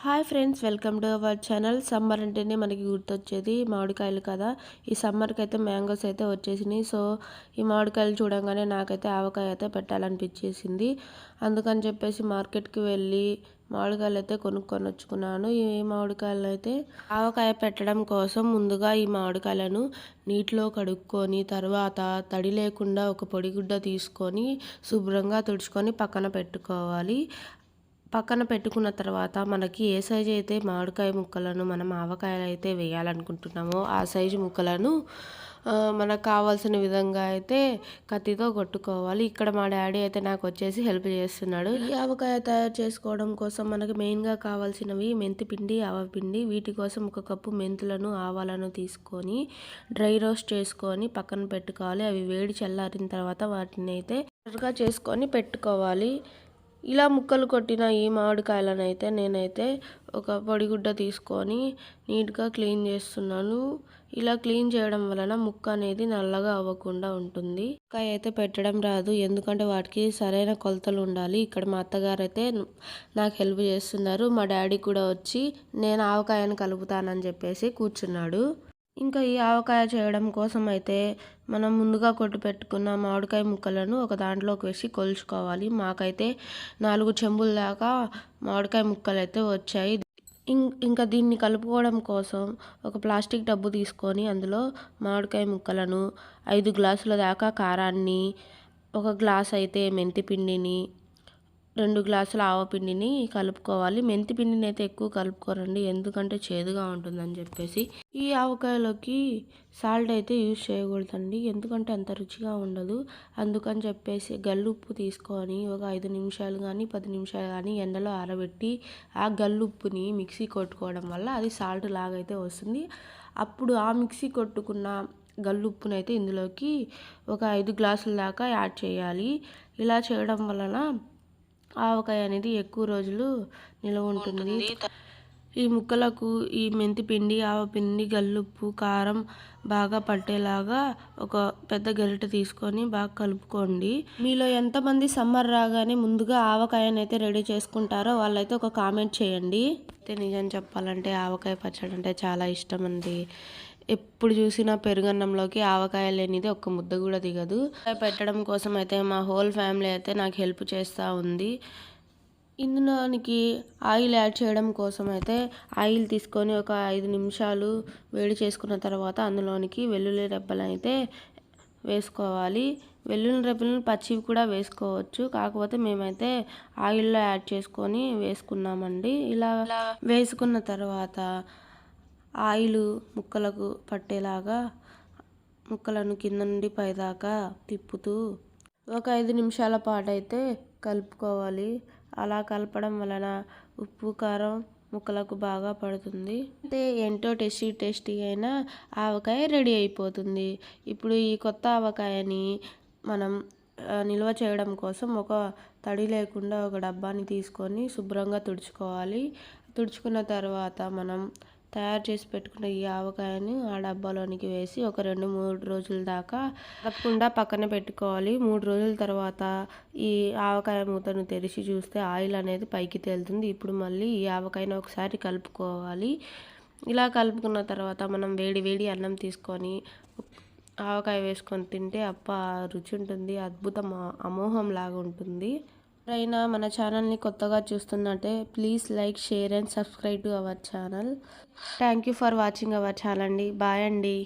Hi friends welcome to our channel. Summer అంటేనే మనకి గుర్తొచ్చేది మామిడికాయలు కదా. ఈ సమ్మర్కి అయితే మ్యాంగోస్ అయితే వచ్చేసినాయి. సో ఈ మామిడికాయలు చూడంగానే నాకైతే ఆవకాయ అయితే పెట్టాలనిపించేసింది. అందుకని చెప్పేసి మార్కెట్కి వెళ్ళి మామిడికాయలు అయితే కొనుక్కొని వచ్చుకున్నాను ఈ మామిడికాయలు అయితే ఆవకాయ పెట్టడం కోసం ముందుగా ఈ మామిడికాయలను నీటిలో కడుక్కొని తర్వాత తడి లేకుండా ఒక పొడిగుడ్డ తీసుకొని శుభ్రంగా తుడుచుకొని పక్కన పెట్టుకోవాలి. పక్కన పెట్టుకున్న తర్వాత మనకి ఏ సైజు అయితే మామిడికాయ ముక్కలను మనం ఆవకాయలు అయితే వేయాలనుకుంటున్నామో ఆ సైజు ముక్కలను మనకు కావాల్సిన విధంగా అయితే కత్తితో కొట్టుకోవాలి. ఇక్కడ మా డాడీ అయితే నాకు వచ్చేసి హెల్ప్ చేస్తున్నాడు. ఈ ఆవకాయ తయారు చేసుకోవడం కోసం మనకి మెయిన్గా కావాల్సినవి మెంతి పిండి ఆవపిండి వీటి కోసం ఒక కప్పు మెంతులను ఆవాలను తీసుకొని డ్రై రోస్ట్ చేసుకొని పక్కన పెట్టుకోవాలి. అవి వేడి చల్లారిన తర్వాత వాటిని అయితే చేసుకొని పెట్టుకోవాలి. ఇలా ముక్కలు కొట్టిన ఈ మామిడికాయలను అయితే నేనైతే ఒక పొడిగుడ్డ తీసుకొని నీట్గా క్లీన్ చేస్తున్నాను. ఇలా క్లీన్ చేయడం వలన ముక్క అనేది నల్లగా అవ్వకుండా ఉంటుంది. ముక్క అయితే పెట్టడం రాదు. ఎందుకంటే వాటికి సరైన కొలతలు ఉండాలి. ఇక్కడ మా అత్తగారు అయితే నాకు హెల్ప్ చేస్తున్నారు. మా డాడీ కూడా వచ్చి నేను ఆవకాయను కలుపుతానని చెప్పేసి కూర్చున్నాడు. ఇంకా ఈ ఆవకాయ చేయడం కోసం అయితే మనం ముందుగా కొట్టు పెట్టుకున్న మామిడికాయ ముక్కలను ఒక దాంట్లోకి వేసి కొలుచుకోవాలి. మాకైతే నాలుగు చెంబుల దాకా మామిడికాయ ముక్కలు అయితే వచ్చాయి ఇంకా దీన్ని కలుపుకోవడం కోసం ఒక ప్లాస్టిక్ డబ్బు తీసుకొని అందులో మామిడికాయ ముక్కలను ఐదు గ్లాసుల దాకా కారాన్ని ఒక గ్లాస్ అయితే మెంతి పిండిని రెండు గ్లాసుల ఆవపిండిని కలుపుకోవాలి. మెంతి పిండిని అయితే ఎక్కువ కలుపుకోరండి. ఎందుకంటే చేదుగా ఉంటుందని చెప్పేసి. ఈ ఆవకాయలోకి సాల్ట్ అయితే యూజ్ చేయకూడదండి. ఎందుకంటే అంత రుచిగా ఉండదు. అందుకని చెప్పేసి గల్లుప్పు తీసుకొని ఒక ఐదు నిమిషాలు కానీ పది నిమిషాలు కానీ ఎండలో ఆరబెట్టి ఆ గల్లుప్పుని మిక్సీ కొట్టుకోవడం వల్ల అది సాల్ట్ లాగైతే వస్తుంది. అప్పుడు ఆ మిక్సీ కొట్టుకున్న గల్లుప్పునైతే ఇందులోకి ఒక ఐదు గ్లాసుల దాకా యాడ్ చేయాలి. ఇలా చేయడం వలన ఆవకాయ అనేది ఎక్కువ రోజులు నిల్వ ఉంటుంది. ఈ ముక్కలకు ఈ మెంతి పిండి ఆవపిండి గల్లుప్పు కారం బాగా పట్టేలాగా ఒక పెద్ద గరిట తీసుకొని బాగా కలుపుకోండి. మీలో ఎంతమంది సమ్మర్ రాగానే ముందుగా ఆవకాయని అయితే రెడీ చేసుకుంటారో వాళ్ళైతే ఒక కామెంట్ చేయండి. అయితే నిజం చెప్పాలంటే ఆవకాయ పచ్చడి అంటే చాలా ఇష్టం అండి. ఎప్పుడు చూసినా పెరుగన్నంలోకి ఆవకాయ లేనిది ఒక్క ముద్ద కూడా దిగదు. పెట్టడం కోసం అయితే మా హోల్ ఫ్యామిలీ అయితే నాకు హెల్ప్ చేస్తూ ఉంది. ఇందులోనికి ఆయిల్ యాడ్ చేయడం కోసం అయితే ఆయిల్ తీసుకొని ఒక ఐదు నిమిషాలు వేడి చేసుకున్న తర్వాత అందులోనికి వెల్లుల్లి రెబ్బలు అయితే వేసుకోవాలి. వెల్లుల్లి రెబ్బలను పచ్చివి కూడా వేసుకోవచ్చు. కాకపోతే మేమైతే ఆయిల్లో యాడ్ చేసుకొని వేసుకున్నామండి. ఇలా వేసుకున్న తర్వాత ఆయిల్ ముక్కలకు పట్టేలాగా ముక్కలను కింద నుండి పైదాకా తిప్పుతూ ఒక ఐదు నిమిషాల పాటు అయితే కలుపుకోవాలి. అలా కలపడం వలన ఉప్పు కారం ముక్కలకు బాగా పడుతుంది. అంటే ఏంటో టేస్టీ టేస్టీ అయినా ఆవకాయ రెడీ అయిపోతుంది. ఇప్పుడు ఈ కొత్త ఆవకాయని మనం నిల్వ చేయడం కోసం ఒక తడి లేకుండా ఒక డబ్బాని తీసుకొని శుభ్రంగా తుడుచుకోవాలి. తుడుచుకున్న తర్వాత మనం తయారు చేసి పెట్టుకున్న ఈ ఆవకాయని ఆ డబ్బాలోనికి వేసి ఒక రెండు మూడు రోజుల దాకా తప్పకుండా పక్కన పెట్టుకోవాలి. మూడు రోజుల తర్వాత ఈ ఆవకాయ మూతను తెరిచి చూస్తే ఆయిల్ అనేది పైకి తేలుతుంది. ఇప్పుడు మళ్ళీ ఈ ఆవకాయను ఒకసారి కలుపుకోవాలి. ఇలా కలుపుకున్న తర్వాత మనం వేడి వేడి అన్నం తీసుకొని ఆవకాయ వేసుకొని తింటే అప్ప రుచి ఉంటుంది. అద్భుతం అమోహం లాగా ఉంటుంది. ఎవరైనా మన ఛానల్ని కొత్తగా చూస్తున్నట్టే please like share and subscribe to our channel. Thank you for watching our channel అండి. బాయ్ అండి.